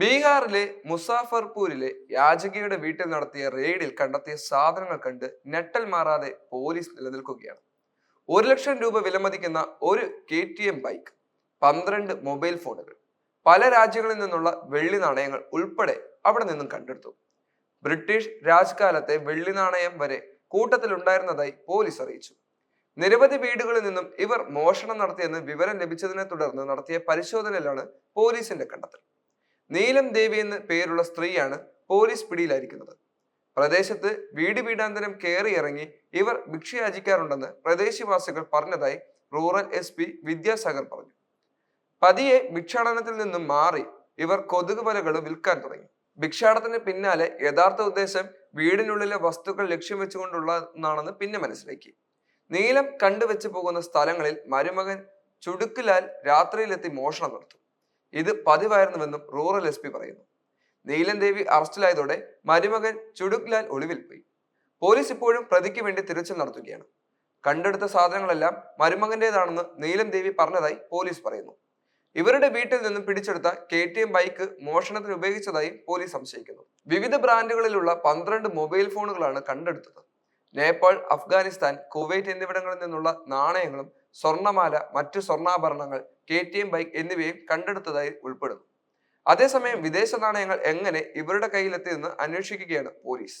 ബീഹാറിലെ മുസാഫർപൂരിലെ യാചകിയുടെ വീട്ടിൽ നടത്തിയ റെയ്ഡിൽ കണ്ടെത്തിയ സാധനങ്ങൾ കണ്ട് ഞെട്ടൽ മാറാതെ പോലീസ് നിലനിൽക്കുകയാണ്. ഒരു ലക്ഷം രൂപ വിലമതിക്കുന്ന ഒരു കെ ടി എം ബൈക്ക് പന്ത്രണ്ട് മൊബൈൽ ഫോണുകൾ പല രാജ്യങ്ങളിൽ നിന്നുള്ള വെള്ളി നാണയങ്ങൾ ഉൾപ്പെടെ അവിടെ നിന്നും കണ്ടെടുത്തു. ബ്രിട്ടീഷ് രാജ്കാലത്തെ വെള്ളി നാണയം വരെ കൂട്ടത്തിലുണ്ടായിരുന്നതായി പോലീസ് അറിയിച്ചു. നിരവധി വീടുകളിൽ നിന്നും ഇവർ മോഷണം നടത്തിയെന്ന് വിവരം ലഭിച്ചതിനെ തുടർന്ന് നടത്തിയ പരിശോധനയിലാണ് പോലീസിന്റെ കണ്ടെത്തൽ. നീലം ദേവി എന്ന് പേരുള്ള സ്ത്രീയാണ് പോലീസ് പിടിയിലായിരിക്കുന്നത്. പ്രദേശത്ത് വീട് വീടാന്തരം കയറി ഇറങ്ങി ഇവർ ഭിക്ഷയാചിക്കാറുണ്ടെന്ന് പ്രദേശവാസികൾ പറഞ്ഞതായി റൂറൽ എസ് പി വിദ്യാസാഗർ പറഞ്ഞു. പതിയെ ഭിക്ഷാടനത്തിൽ നിന്നും മാറി ഇവർ കൊതുക് വലകളും വിൽക്കാൻ തുടങ്ങി. ഭിക്ഷാടത്തിന് പിന്നാലെ യഥാർത്ഥ ഉദ്ദേശം വീടിനുള്ളിലെ വസ്തുക്കൾ ലക്ഷ്യം വെച്ചുകൊണ്ടുള്ളതാണെന്ന് പിന്നെ മനസ്സിലാക്കി. നീലം കണ്ടുവെച്ച് പോകുന്ന സ്ഥലങ്ങളിൽ മരുമകൻ ചുടുക്കിലാൽ രാത്രിയിലെത്തി മോഷണം നടത്തും. ഇത് പതിവായിരുന്നുവെന്നും റൂറൽ എസ് പി പറയുന്നു. നീലൻ ദേവി അറസ്റ്റിലായതോടെ മരുമകൻ ചുടുക്ലാൽ ഒളിവിൽ പോയി. പോലീസ് ഇപ്പോഴും പ്രതിക്ക് വേണ്ടി തിരച്ചിൽ നടത്തുകയാണ്. കണ്ടെടുത്ത സാധനങ്ങളെല്ലാം മരുമകന്റേതാണെന്ന് നീലം ദേവി പറഞ്ഞതായി പോലീസ് പറയുന്നു. ഇവരുടെ വീട്ടിൽ നിന്നും പിടിച്ചെടുത്ത കെ ടി എം ബൈക്ക് മോഷണത്തിന് ഉപയോഗിച്ചതായി പോലീസ് സംശയിക്കുന്നു. വിവിധ ബ്രാൻഡുകളിലുള്ള പന്ത്രണ്ട് മൊബൈൽ ഫോണുകളാണ് കണ്ടെടുത്തത്. നേപ്പാൾ അഫ്ഗാനിസ്ഥാൻ കുവൈറ്റ് എന്നിവിടങ്ങളിൽ നിന്നുള്ള നാണയങ്ങളും സ്വർണമാല മറ്റു സ്വർണാഭരണങ്ങൾ കെ ടി എം ബൈക്ക് എന്നിവയും കണ്ടെടുത്തതായി ഉൾപ്പെടുന്നു. അതേസമയം വിദേശ നാണയങ്ങൾ എങ്ങനെ ഇവരുടെ കയ്യിലെത്തിയെന്ന് അന്വേഷിക്കുകയാണ് പോലീസ്.